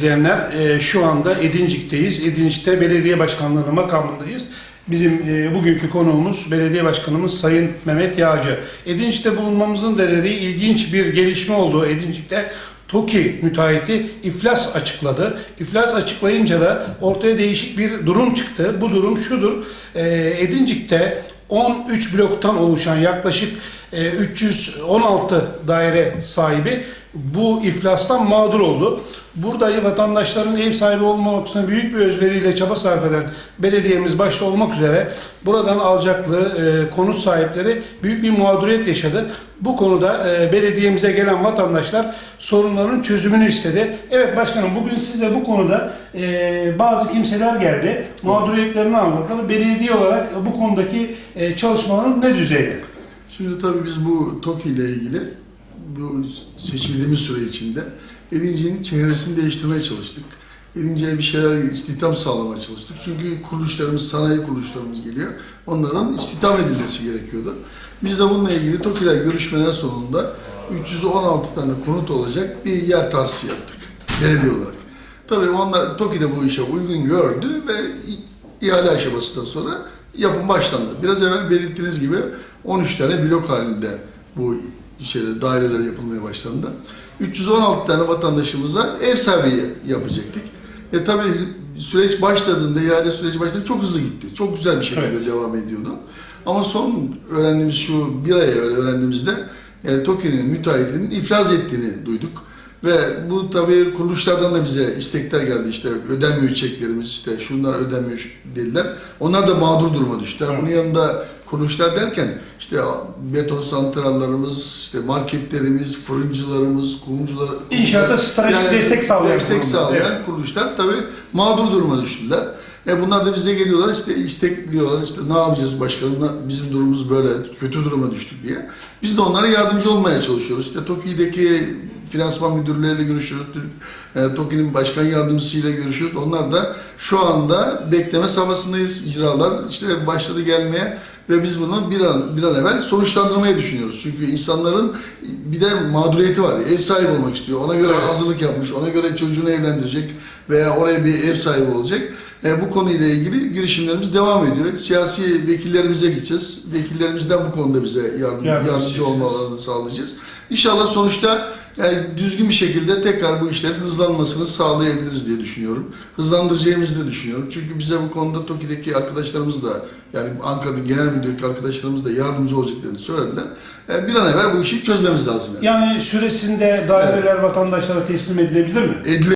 İzleyenler e, şu anda Edincik'teyiz. Edincik'te belediye başkanlığı makamındayız. Bizim e, bugünkü konuğumuz belediye başkanımız Sayın Mehmet Yağcı. Edincik'te bulunmamızın nedeni ilginç bir gelişme oldu. Edincik'te TOKİ müteahhiti iflas açıkladı. İflas açıklayınca da ortaya değişik bir durum çıktı. Bu durum şudur. E, Edincik'te 13 bloktan oluşan yaklaşık e, 316 daire sahibi bu iflastan mağdur oldu. Burada vatandaşların ev sahibi olma noktasında büyük bir özveriyle çaba sarf eden belediyemiz başta olmak üzere buradan alacaklı e, konut sahipleri büyük bir mağduriyet yaşadı. Bu konuda e, belediyemize gelen vatandaşlar sorunların çözümünü istedi. Evet başkanım bugün size bu konuda e, bazı kimseler geldi. Mağduriyetlerini anlattılar. Belediye olarak bu konudaki e, çalışmaların ne düzeyde? Şimdi tabii biz bu TOKİ ile ilgili bu seçildiğimiz süre içinde Edinci'nin çehresini değiştirmeye çalıştık. Edinci'ye bir şeyler istihdam sağlamaya çalıştık. Çünkü kuruluşlarımız, sanayi kuruluşlarımız geliyor. Onların istihdam edilmesi gerekiyordu. Biz de bununla ilgili TOKİ ile görüşmeler sonunda 316 tane konut olacak bir yer tahsis yaptık belediye olarak. Tabii onlar TOKİ bu işe uygun gördü ve ihale aşamasından sonra yapım başlandı. Biraz evvel belirttiğiniz gibi 13 tane blok halinde bu şeyler, daireler yapılmaya başlandı. 316 tane vatandaşımıza ev sahibi yapacaktık. E tabii süreç başladığında, ihale süreci başladığında çok hızlı gitti. Çok güzel bir şekilde Evet. devam ediyordu. Ama son öğrendiğimiz şu bir ay evvel öğrendiğimizde e, TOKİ'nin müteahhitinin iflas ettiğini duyduk. Ve bu tabii kuruluşlardan da bize istekler geldi işte ödenmiyor çeklerimiz işte şunlar ödenmiyor dediler. Onlar da mağdur duruma düştüler. Evet. Bunun yanında kuruluşlar derken işte beton santrallarımız, işte marketlerimiz, fırıncılarımız, kumcular... İnşaata stratejik destek sağlayan Destek sağlayan evet. kuruluşlar tabii mağdur duruma düştüler. E bunlar da bize geliyorlar işte istekliyorlar işte ne yapacağız başkanım bizim durumumuz böyle kötü duruma düştük diye. Biz de onlara yardımcı olmaya çalışıyoruz. İşte TOKİ'deki finansman müdürleriyle görüşüyoruz. E, TOKİ'nin başkan yardımcısıyla görüşüyoruz. Onlar da şu anda bekleme safhasındayız. İcralar işte başladı gelmeye ve biz bunu bir an, bir an evvel sonuçlandırmayı düşünüyoruz. Çünkü insanların bir de mağduriyeti var. Ev sahibi olmak istiyor. Ona göre hazırlık yapmış. Ona göre çocuğunu evlendirecek veya oraya bir ev sahibi olacak. E, bu konuyla ilgili girişimlerimiz devam ediyor. Siyasi vekillerimize gideceğiz. Vekillerimizden bu konuda bize yardım, Yardım yardımcı isteyeceğiz. olmalarını sağlayacağız. İnşallah sonuçta yani düzgün bir şekilde tekrar bu işlerin hızlanmasını sağlayabiliriz diye düşünüyorum. Hızlandıracağımızı da düşünüyorum. Çünkü bize bu konuda TOKİ'deki arkadaşlarımız da yani Ankara'da genel müdürlük arkadaşlarımız da yardımcı olacaklarını söylediler. E, bir an evvel bu işi çözmemiz lazım. Yani. Yani süresinde daireler vatandaşlara teslim edilebilir mi? Edile